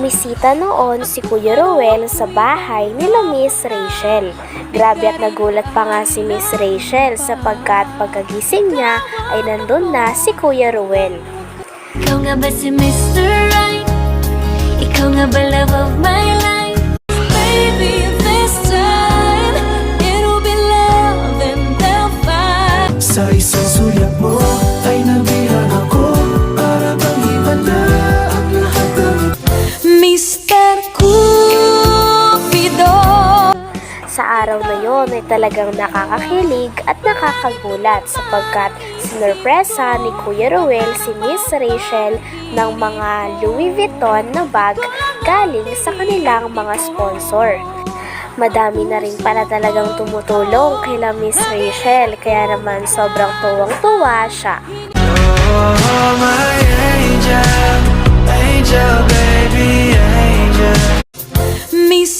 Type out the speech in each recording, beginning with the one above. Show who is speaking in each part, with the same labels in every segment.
Speaker 1: Bumisita noon si Kuya Ruel sa bahay nila Miss Rachel. Grabe at nagulat pa nga si Miss Rachel sapagkat pagkagising niya ay nandun na si Kuya Ruel.
Speaker 2: Ikaw nga ba si Mr. Right? Ikaw nga ba love of my
Speaker 1: araw na yon ay talagang nakakakilig at nakakagulat sapagkat sinurpresa ni Kuya Ruel si Miss Rachel ng mga Louis Vuitton na bag galing sa kanilang mga sponsor. Madami na rin pala talagang tumutulong kay Miss Rachel kaya naman sobrang tuwang-tuwa siya.
Speaker 3: Oh, my angel, angel, baby, angel.
Speaker 2: Mr.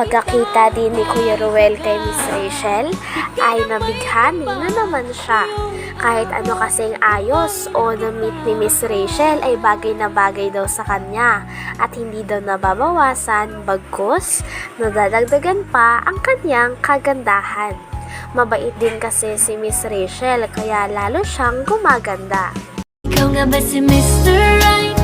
Speaker 1: Pagkakita din ni Kuya Ruel kay Miss Rachel, ay nabighani na naman siya. Kahit ano kasing ayos o na-meet ni Miss Rachel ay bagay na bagay daw sa kanya at hindi daw nababawasan bagkus nadadagdagan pa ang kanyang kagandahan. Mabait din kasi si Miss Rachel kaya lalo siyang gumaganda.
Speaker 2: Ikaw nga ba si Mr. Right?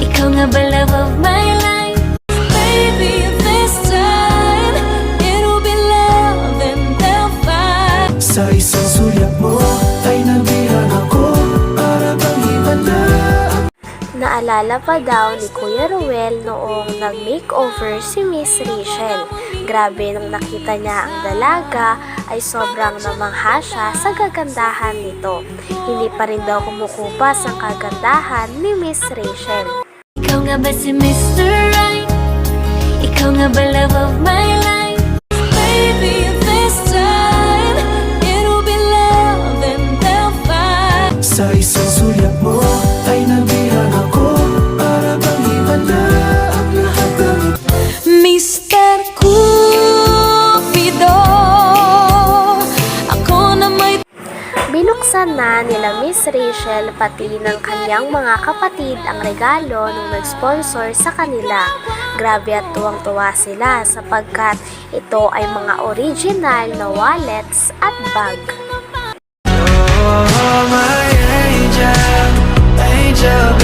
Speaker 2: Ikaw nga ba love of my life? Baby, this time It'll be love and they'll fight
Speaker 3: Sa isang sulyap mo ay nabihan ako Para bang iba na
Speaker 1: Naalala pa daw ni Kuya Ruel noong nag-makeover si Miss Rachel. Grabe nung nakita niya ang dalaga ay sobrang namangha siya sa kagandahan nito. Hindi pa rin daw kumukupas ang kagandahan ni Miss Rachel.
Speaker 2: Ikaw nga ba si Mr. Right? Ikaw nga ba love of my life? Baby, this time It'll be love and they'll fight
Speaker 3: Sa isang sulyap mo ay nabihan ako Para bang iba na
Speaker 1: Binuksan na nila Miss Rachel pati ng kanyang mga kapatid ang regalo nung nag-sponsor sa kanila. Grabe at tuwang-tuwa sila sapagkat ito ay mga original na wallets at bag.
Speaker 3: Oh, my angel, angel,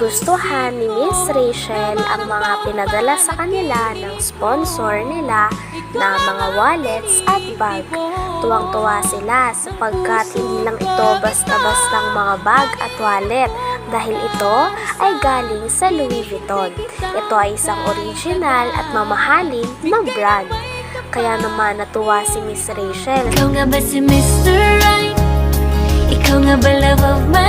Speaker 1: Nagustuhan ni Miss Rachel ang mga pinadala sa kanila ng sponsor nila na mga wallets at bag. Tuwang-tuwa sila sapagkat hindi lang ito basta-bastang mga bag at wallet dahil ito ay galing sa Louis Vuitton. Ito ay isang original at mamahalin na brand. Kaya naman natuwa si Miss Rachel
Speaker 2: Ikaw nga ba si Mr. Right? Ikaw nga ba love of my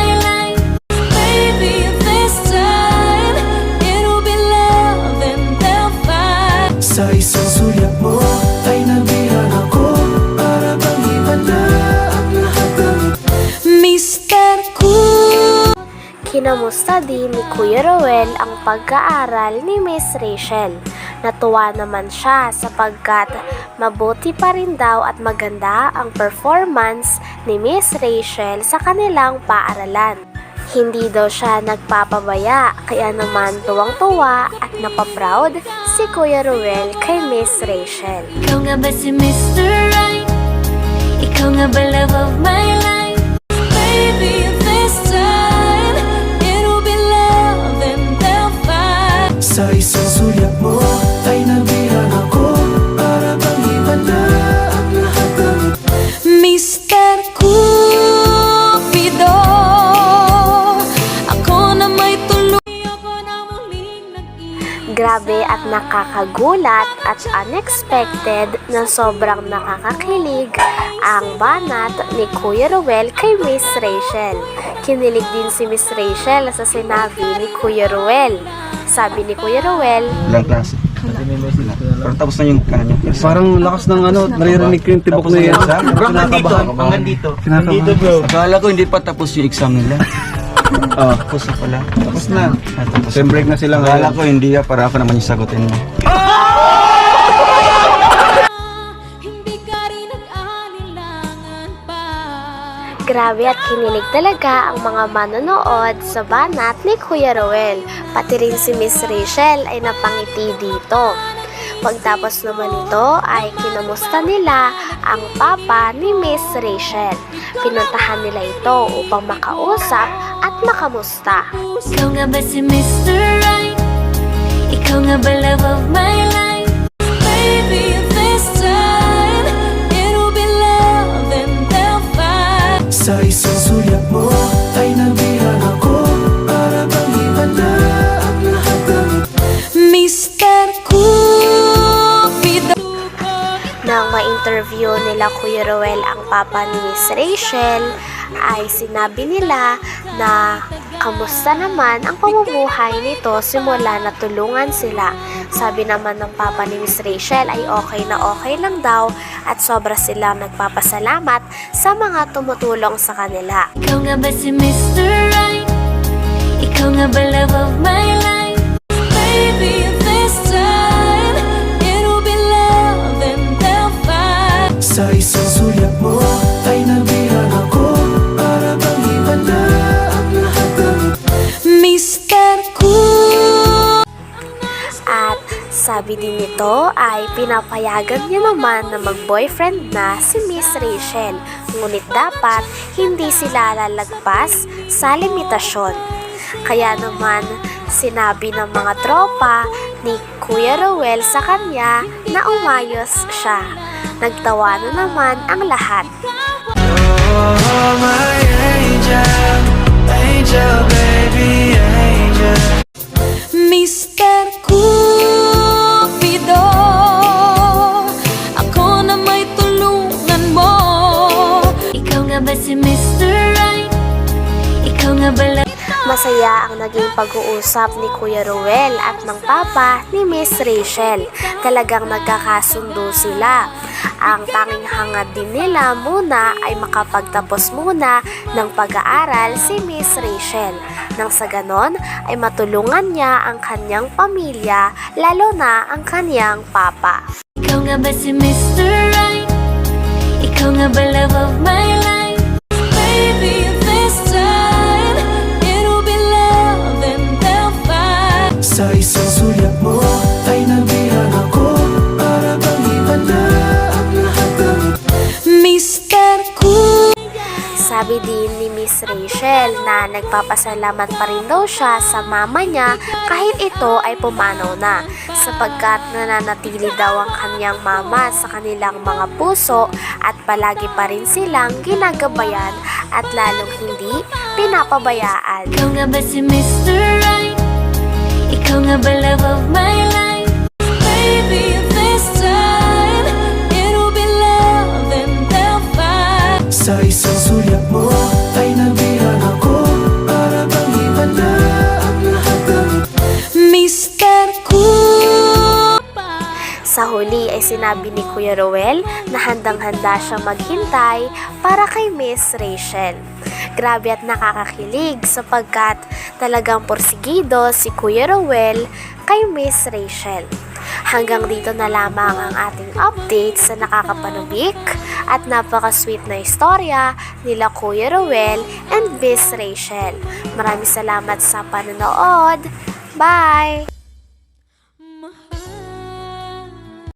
Speaker 1: Kinamusta din ni Kuya Roel ang pag-aaral ni Miss Rachel. Natuwa naman siya sapagkat mabuti pa rin daw at maganda ang performance ni Miss Rachel sa kanilang paaralan. Hindi daw siya nagpapabaya kaya naman tuwang-tuwa at napaproud si si Kuya Ruel kay Miss Rachel.
Speaker 2: Ikaw nga ba si Mr. Right? Ikaw nga ba love of my life?
Speaker 3: Sa isang sulyap mo ay nabihan ako Para bang iba na ang lahat ng
Speaker 2: Mr. Cupido Ako na may tuloy Ako na muling nag-iisa
Speaker 1: Grabe at nakakagulat at unexpected na sobrang nakakakilig ang banat ni Kuya Ruel kay Miss Rachel. Kinilig din si Miss Rachel sa sinabi ni Kuya Ruel. Sabi ni Kuya Ruel,
Speaker 4: Ilang klase? Pero tapos na yung yung
Speaker 5: Parang lakas ng ano, naririnig ko yung tibok na yan.
Speaker 4: Hanggang dito, hanggang dito.
Speaker 5: Kinakabahan.
Speaker 4: Dito bro. Akala ko hindi pa tapos yung exam nila.
Speaker 5: Oh,
Speaker 4: Tapos na pala.
Speaker 5: tapos na.
Speaker 4: Ah, tapos
Speaker 5: Sem break na sila
Speaker 4: Akala ko hindi ah, para ako naman yung sagutin mo.
Speaker 2: Hindi
Speaker 1: Grabe at kinilig talaga ang mga manonood sa banat ni Kuya Roel. Pati rin si Miss Rachel ay napangiti dito. Pagtapos naman ito ay kinamusta nila ang papa ni Miss Rachel. Pinuntahan nila ito upang makausap at makamusta.
Speaker 2: Ikaw nga ba si Mr. Right? Ikaw nga ba love of my life? Baby,
Speaker 3: Sa isang sulyap mo
Speaker 1: ma-interview nila Kuya Roel ang papa ni Miss Rachel, ay sinabi nila na kamusta naman ang pamumuhay nito simula na tulungan sila. Sabi naman ng papa ni Miss Rachel ay okay na okay lang daw at sobra silang nagpapasalamat sa mga tumutulong sa kanila.
Speaker 2: Ikaw nga ba si Mr. Right? Ikaw nga ba love of
Speaker 1: sabi din nito ay pinapayagan niya naman na mag-boyfriend na si Miss Rachel. Ngunit dapat hindi sila lalagpas sa limitasyon. Kaya naman sinabi ng mga tropa ni Kuya Rowell sa kanya na umayos siya. Nagtawa na naman ang lahat.
Speaker 3: Oh, my angel, angel, baby, angel
Speaker 1: Masaya ang naging pag-uusap ni Kuya Ruel at ng papa ni Miss Rachel. Talagang nagkakasundo sila. Ang tanging hangad din nila muna ay makapagtapos muna ng pag-aaral si Miss Rachel. Nang sa ganon ay matulungan niya ang kanyang pamilya, lalo na ang kanyang papa.
Speaker 2: Ikaw nga ba si Mr. Right? Ikaw nga ba love of my life? Baby,
Speaker 3: Sa isang sulyap mo ay nabihan ako Para bang iba na ang lahat ng
Speaker 2: Mr. Cool
Speaker 1: Sabi din ni Miss Rachel na nagpapasalamat pa rin daw siya sa mama niya kahit ito ay pumanaw na sapagkat nananatili daw ang kanyang mama sa kanilang mga puso at palagi pa rin silang ginagabayan at lalong hindi pinapabayaan.
Speaker 2: Ikaw nga ba si Mr. Right? Ikaw nga ba love of my life? Baby, this time It'll be love and they'll fight
Speaker 3: Sa isang sulyap mo ay nabihan ako Para bang iba na ang lahat ng
Speaker 2: Mr. Cool
Speaker 1: Sa huli ay sinabi ni Kuya Roel na handang-handa siya maghintay para kay Miss Rachel. Grabe at nakakakilig sapagkat talagang porsigido si Kuya Roel kay Miss Rachel. Hanggang dito na lamang ang ating update sa nakakapanubik at napaka-sweet na istorya nila Kuya Roel and Miss Rachel. Maraming salamat sa panonood. Bye!